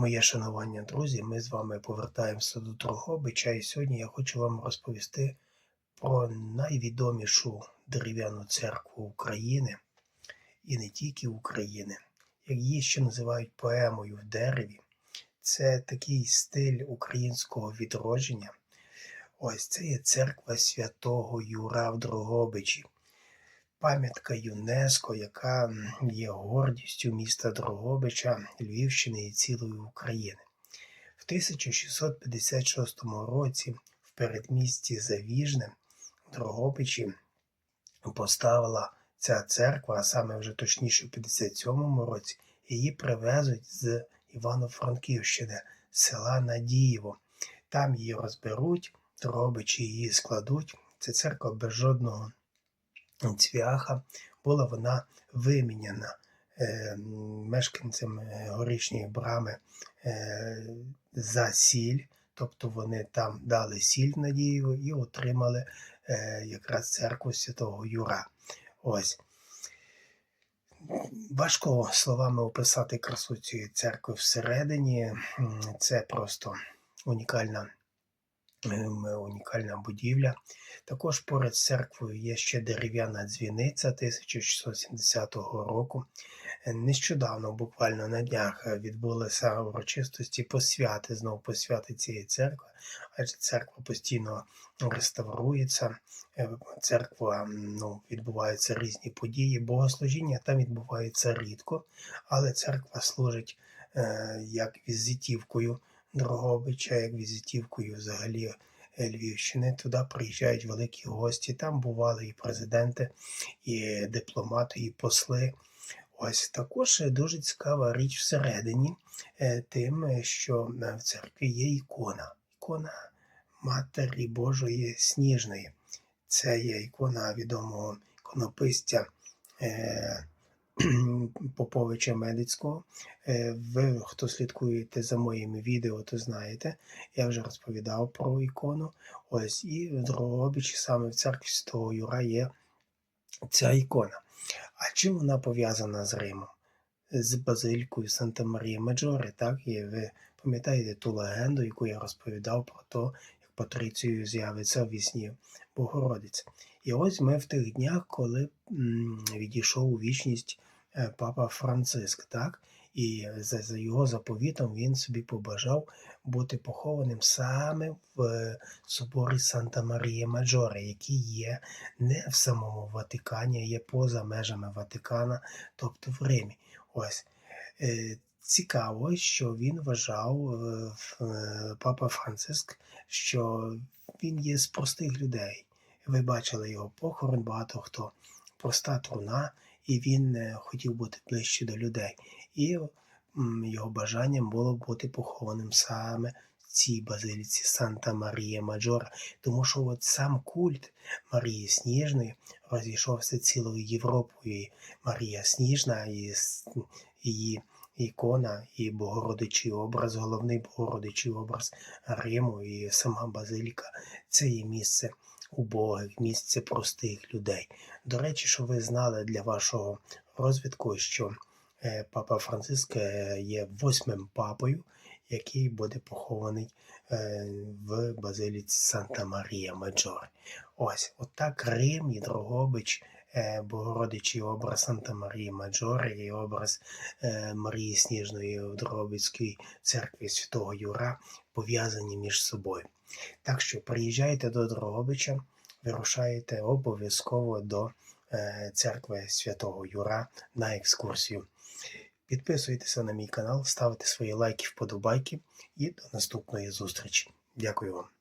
Моє шанування, друзі, ми з вами повертаємося до Дрогобича, і сьогодні я хочу вам розповісти про найвідомішу дерев'яну церкву України і не тільки України, її ще називають поемою в дереві. Це такий стиль українського відродження. Ось це є церква святого Юра в Дрогобичі. Пам'ятка ЮНЕСКО, яка є гордістю міста Дрогобича, Львівщини і цілої України. В 1656 році в передмісті Завіжне в Дрогобичі поставила ця церква, а саме вже точніше в 57 році, її привезуть з Івано-Франківщини, села Надієво. Там її розберуть, Дрогобичі її складуть. Це церква без жодного цвяха, була вона виміняна е, мешканцями горішньої брами е, за сіль, тобто вони там дали сіль Надієву і отримали е, якраз церкву святого Юра. Ось. Важко словами описати красу цієї церкви всередині. Це просто унікальна унікальна будівля. Також поряд з церквою є ще дерев'яна дзвіниця 1670 року. Нещодавно, буквально на днях, відбулися урочистості посвяти, знову посвяти цієї церкви, адже церква постійно реставрується, церква ну, відбуваються різні події, богослужіння там відбувається рідко, але церква служить е, як візитівкою. Дрогобича, як візитівкою взагалі Львівщини. Туди приїжджають великі гості. Там бували і президенти, і дипломати, і посли. Ось також дуже цікава річ всередині, тим, що в церкві є ікона. Ікона Матері Божої Сніжної. Це є ікона відомого іконописця Поповича Медицького. Ви, хто слідкуєте за моїми відео, то знаєте, я вже розповідав про ікону. Ось і в Дрогобичі, саме в церкві Святого Юра є ця ікона. А чим вона пов'язана з Римом? З базилькою Санта Марія Маджоре, так? І ви пам'ятаєте ту легенду, яку я розповідав про те, як Патрицію з'явиться в вісні Богородиця. І ось ми в тих днях, коли відійшов у вічність папа Франциск, так? І за, за його заповітом він собі побажав бути похованим саме в соборі Санта Марія Маджоре, який є не в самому Ватикані, а є поза межами Ватикана, тобто в Римі. Ось. Цікаво, що він вважав папа Франциск, що він є з простих людей. Ви бачили його похорон, багато хто проста труна, і він хотів бути ближче до людей. І його бажанням було бути похованим саме в цій базиліці Санта Марія Маджора, тому що от сам культ Марії Сніжної розійшовся цілою Європою. Марія Сніжна і її ікона і Богородичий образ, головний Богородичий образ Риму і сама базиліка це є місце убогих, місце простих людей. До речі, що ви знали для вашого розвитку, що папа Франциск є восьмим папою, який буде похований в базиліці Санта Марія Маджоре. Ось, отак Рим і Дрогобич, Богородичий образ Санта Марії Маджоре і образ Марії Сніжної в Дрогобицькій церкві Святого Юра пов'язані між собою. Так що приїжджайте до Дрогобича, вирушаєте обов'язково до церкви Святого Юра на екскурсію. Підписуйтеся на мій канал, ставте свої лайки, вподобайки і до наступної зустрічі. Дякую вам.